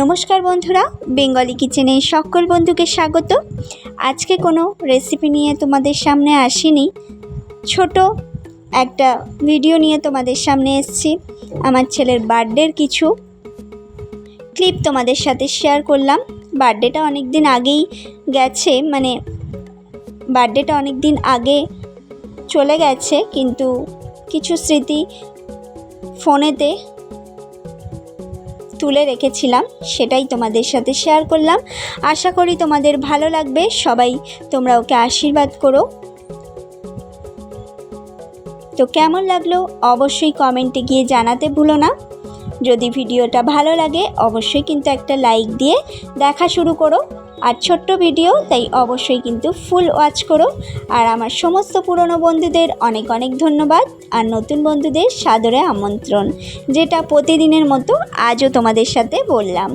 নমস্কার বন্ধুরা, বেঙ্গলি কিচেনে সকল বন্ধুকে স্বাগত। আজকে কোনো রেসিপি নিয়ে তোমাদের সামনে আসিনি। ছোট একটা ভিডিও নিয়ে তোমাদের সামনে এসেছি। আমার ছেলের বার্থডের কিছু ক্লিপ তোমাদের সাথে শেয়ার করলাম। বার্থডেটা অনেক দিন আগেই গেছে মানে বার্থডেটা অনেক দিন আগে চলে গেছে, কিন্তু কিছু স্মৃতি ফোনেতে তুলে রেখেছিলাম, সেটাই তোমাদের সাথে শেয়ার করলাম। আশা করি তোমাদের ভালো লাগবে। সবাই তোমরা ওকে আশীর্বাদ করো। তো কেমন লাগল অবশ্যই কমেন্টে গিয়ে জানাতে ভুলো না। যদি ভিডিওটা ভালো লাগে, অবশ্যই কিন্তু একটা লাইক দিয়ে দেখা শুরু করো। আর ছোট্ট ভিডিও, তাই অবশ্যই কিন্তু ফুল ওয়াচ করো। আর আমার সমস্ত পুরনো বন্ধুদের অনেক অনেক ধন্যবাদ, আর নতুন বন্ধুদের সাদরে আমন্ত্রণ, যেটা প্রতিদিনের মতো আজও তোমাদের সাথে বললাম।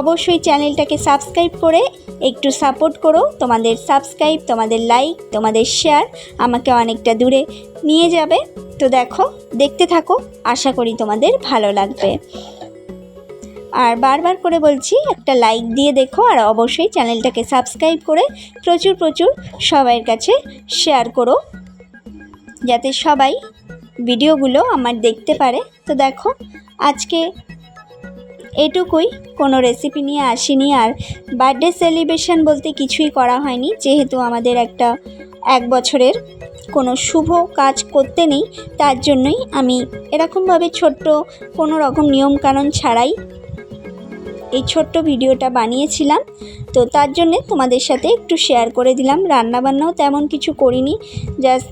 অবশ্যই চ্যানেলটাকে সাবস্ক্রাইব করে একটু সাপোর্ট করো, তোমাদের সাবস্ক্রাইব তোমাদের লাইক তোমাদের শেয়ার আমাকে অনেকটা দূরে নিয়ে যাবে। তো দেখো, দেখতে থাকো, আশা করি তোমাদের ভালো লাগবে। আর বারবার করে বলছি, একটা লাইক দিয়ে দেখো আর অবশ্যই চ্যানেলটাকে সাবস্ক্রাইব করে প্রচুর প্রচুর সবাইয়ের কাছে শেয়ার করো, যাতে সবাই ভিডিওগুলো আমার দেখতে পারে। তো দেখো, আজকে এটুকুই, কোনো রেসিপি নিয়ে আসিনি আর বার্থডে সেলিব্রেশন বলতে কিছুই করা হয়নি, যেহেতু আমাদের একটা এক বছরের কোনো শুভ কাজ করতে নেই, তার জন্যই আমি এরকমভাবে ছোট্ট কোনো রকম নিয়মকানুন ছাড়াই এই ছোট্ট ভিডিওটা বানিয়েছিলাম। তো তার জন্যে তোমাদের সাথে একটু শেয়ার করে দিলাম। রান্নাবান্নাও তেমন কিছু করিনি। জাস্ট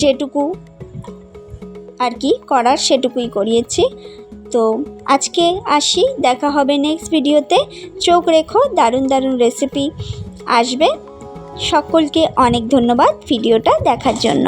যেটুকু আর কি করার সেটুকুই করিয়েছি। তো আজকে আসি, দেখা হবে নেক্সট ভিডিওতে। চোখ রেখো, দারুণ দারুণ রেসিপি আসবে। সকলকে অনেক ধন্যবাদ ভিডিওটা দেখার জন্য।